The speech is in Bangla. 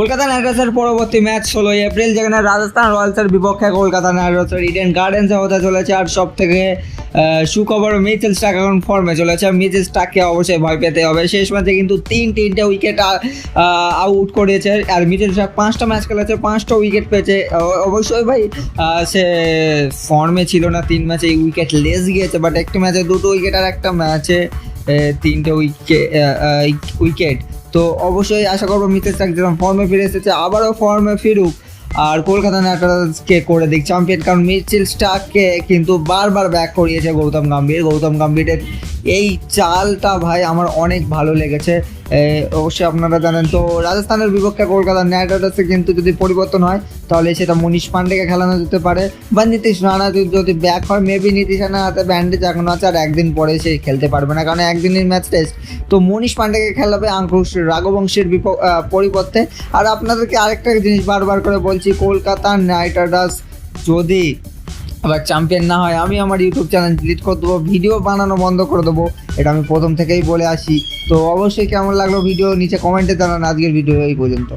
কলকাতা নাইট রাইডার্সের পরবর্তী ম্যাচ ষোলোই এপ্রিল, যেখানে রাজস্থান রয়্যালসের বিপক্ষে কলকাতা নাইট রাইডার্সের ইডেন গার্ডেন্সে হতে চলেছে আর সব থেকে সুখবর মিচেল স্টাক এখন ফর্মে চলেছে। মিচেল স্টাককে অবশ্যই ভয় পেতে হবে। শেষ ম্যাচে কিন্তু তিন তিনটে উইকেট আউট করেছে। আর মিচেল স্টাক পাঁচটা ম্যাচ খেলেছে, পাঁচটা উইকেট পেয়েছে। অবশ্যই ভাই সে ফর্মে ছিল না, তিন ম্যাচে উইকেট লেস গিয়েছে। বাট একটি ম্যাচে দুটো উইকেট আর একটা ম্যাচে তিনটে উইকেট উইকেট তো অবশ্যই আশা করব মিতেশ স্টাক যেরকম ফর্মে ফিরে এসেছে, আবারও ফর্মে ফিরুক। আর কলকাতা নাইট রাইডার্সকে করে দিক চ্যাম্পিয়ন কারণ মিচিল স্টাককে কিন্তু বারবার ব্যাক করিয়েছে গৌতম গম্ভীর। গৌতম গম্ভীরের এই চালটা ভাই আমার অনেক ভালো লেগেছে। অবশ্যই আপনারা জানেন তো, রাজস্থানের বিপক্ষে কলকাতা নাইট রাইডার্সে কিন্তু যদি পরিবর্তন হয়, তাহলে সেটা মনীষ পান্ডেকে খেলানো যেতে পারে। বা নীতিশ রানা যদি- ব্যাক হয় মেবি নীতিশ রানার হাতে ব্যান্ডেজ এখনও আছে আর একদিন পরে সে খেলতে পারবে না, কারণ একদিনের ম্যাচ টেস্ট তো মনীষ পান্ডেকে খেলাবে আঙ্কুশ রাঘবংশের পরিবর্তে। আর আপনাদেরকে আরেকটা জিনিস বারবার করে বলছি কলকাতা নাইট রাইডার্স যদি আবার চ্যাম্পিয়ন না হয় আমি আমার ইউটিউব চ্যানেল ডিলিট করে দেবো ভিডিও বানানো বন্ধ করে দেবো, এটা আমি প্রথম থেকেই বলে আসি। তো অবশ্যই কেমন লাগল ভিডিও নিচে কমেন্টে জানান, আজকের ভিডিও এই পর্যন্ত।